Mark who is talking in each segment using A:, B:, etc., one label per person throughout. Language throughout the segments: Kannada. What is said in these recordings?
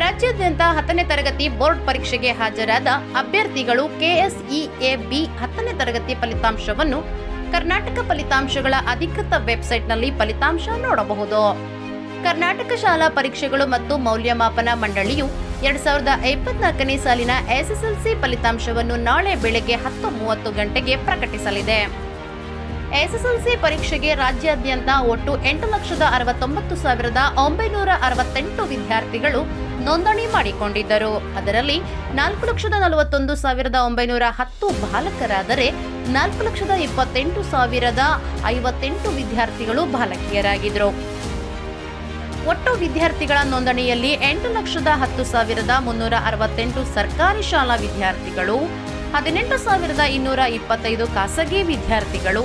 A: ರಾಜ್ಯಾದ್ಯಂತ ಹತ್ತನೇ ತರಗತಿ ಬೋರ್ಡ್ ಪರೀಕ್ಷೆಗೆ ಹಾಜರಾದ ಅಭ್ಯರ್ಥಿಗಳು ಕೆಎಸ್ಇಎ ಬಿ ಹತ್ತನೇ ತರಗತಿ ಫಲಿತಾಂಶವನ್ನು ಕರ್ನಾಟಕ ಫಲಿತಾಂಶಗಳ ಅಧಿಕೃತ ವೆಬ್ಸೈಟ್ನಲ್ಲಿ ಫಲಿತಾಂಶ ನೋಡಬಹುದು. ಕರ್ನಾಟಕ ಶಾಲಾ ಪರೀಕ್ಷೆಗಳು ಮತ್ತು ಮೌಲ್ಯಮಾಪನ ಮಂಡಳಿಯು ಎರಡ್ ಸಾವಿರದ ಇಪ್ಪತ್ನಾಲ್ಕನೇ ಸಾಲಿನ ಎಸ್ಎಸ್ಎಲ್ಸಿ ಫಲಿತಾಂಶವನ್ನು ನಾಳೆ ಬೆಳಗ್ಗೆ ಹತ್ತು ಮೂವತ್ತು ಗಂಟೆಗೆ ಪ್ರಕಟಿಸಲಿದೆ. ಎಸ್ಎಸ್ಎಲ್ಸಿ ಪರೀಕ್ಷೆಗೆ ರಾಜ್ಯಾದ್ಯಂತ ಒಟ್ಟು ಎಂಟು ಲಕ್ಷದ ಅರವತ್ತೊಂಬತ್ತು ಸಾವಿರದ ಒಂಬೈನೂರ ಅರವತ್ತೆಂಟು ವಿದ್ಯಾರ್ಥಿಗಳು ನೋಂದಣಿ ಮಾಡಿಕೊಂಡಿದ್ದರು. ಅದರಲ್ಲಿ ನಾಲ್ಕು ಲಕ್ಷದ ನಲವತ್ತೊಂದು ಸಾವಿರದ ಒಂಬೈನೂರ ಹತ್ತು ಬಾಲಕರಾದರೆ ನಾಲ್ಕು ಲಕ್ಷದ ಇಪ್ಪತ್ತೆಂಟು ಸಾವಿರದ ಐವತ್ತೆಂಟು ವಿದ್ಯಾರ್ಥಿಗಳು ಬಾಲಕಿಯರಾಗಿದ್ದರು. ಒಟ್ಟು ವಿದ್ಯಾರ್ಥಿಗಳ ನೋಂದಣಿಯಲ್ಲಿ ಎಂಟು ಲಕ್ಷದ ಹತ್ತು ಸಾವಿರದ ಮುನ್ನೂರ ಅರವತ್ತೆಂಟು ಸರ್ಕಾರಿ ಶಾಲಾ ವಿದ್ಯಾರ್ಥಿಗಳು, ಹದಿನೆಂಟು ಸಾವಿರದ ಇನ್ನೂರ ಇಪ್ಪತ್ತೈದು ಖಾಸಗಿ ವಿದ್ಯಾರ್ಥಿಗಳು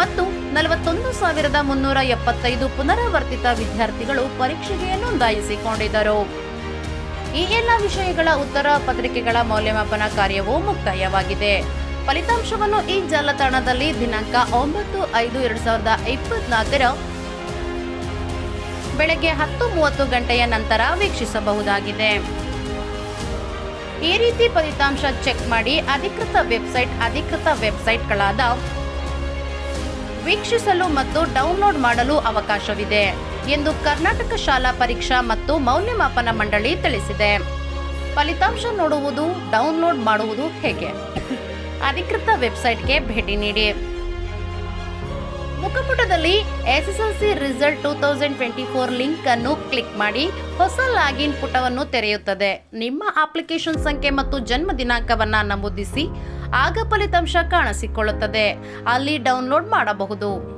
A: ಮತ್ತು ನಲವತ್ತೊಂದು ಸಾವಿರದ ಮುನ್ನೂರ ಎಪ್ಪತ್ತೈದು ಪುನರಾವರ್ತಿತ ವಿದ್ಯಾರ್ಥಿಗಳು ಪರೀಕ್ಷೆಗೆ ನೋಂದಾಯಿಸಿಕೊಂಡಿದ್ದರು. ಈ ಎಲ್ಲ ವಿಷಯಗಳ ಉತ್ತರ ಪತ್ರಿಕೆಗಳ ಮೌಲ್ಯಮಾಪನ ಕಾರ್ಯವು ಮುಕ್ತಾಯವಾಗಿದೆ. ಫಲಿತಾಂಶವನ್ನು ಈ ಜಾಲತಾಣದಲ್ಲಿ ದಿನಾಂಕ ಒಂಬತ್ತು ಐದು ಎರಡ್ ಸಾವಿರದ ಇಪ್ಪತ್ನಾಲ್ಕರ ಬೆಳಗ್ಗೆ ಹತ್ತು ಮೂವತ್ತು ಗಂಟೆಯ ನಂತರ ವೀಕ್ಷಿಸಬಹುದಾಗಿದೆ. ಈ ರೀತಿ ಫಲಿತಾಂಶ ಚೆಕ್ ಮಾಡಿ ಅಧಿಕೃತ ವೆಬ್ಸೈಟ್ ಅಧಿಕೃತ ವೆಬ್ಸೈಟ್ಗಳಾದ ವೀಕ್ಷಿಸಲು ಮತ್ತು ಡೌನ್ಲೋಡ್ ಮಾಡಲು ಅವಕಾಶವಿದೆ. ಎಂದು ಕರ್ನಾಟಕ ಶಾಲಾ ಪರೀಕ್ಷಾ ಮತ್ತು ಮೌಲ್ಯಮಾಪನ ಮಂಡಳಿ ತಿಳಿಸಿದೆ. ಫಲಿತಾಂಶ ನೋಡುವುದು, ಡೌನ್ಲೋಡ್ ಮಾಡುವುದು ಹೇಗೆ? ಅಧಿಕೃತ ವೆಬ್ಸೈಟ್ಗೆ ಭೇಟಿ ನೀಡಿ. ಮುಖಪುಟದಲ್ಲಿ SSLC result two thousand twenty four link ಅನ್ನು ಕ್ಲಿಕ್ ಮಾಡಿ ಹೊಸ ಲಾಗಿನ್ ಪುಟವನ್ನು ತೆರೆಯುತ್ತದೆ. ನಿಮ್ಮ ಅಪ್ಲಿಕೇಶನ್ ಸಂಖ್ಯೆ ಮತ್ತು ಜನ್ಮ ದಿನಾಂಕವನ್ನು ನಮೂದಿಸಿ, ಆಗ ಫಲಿತಾಂಶ ಕಾಣಿಸಿಕೊಳ್ಳುತ್ತದೆ. ಅಲ್ಲಿ ಡೌನ್ಲೋಡ್ ಮಾಡಬಹುದು.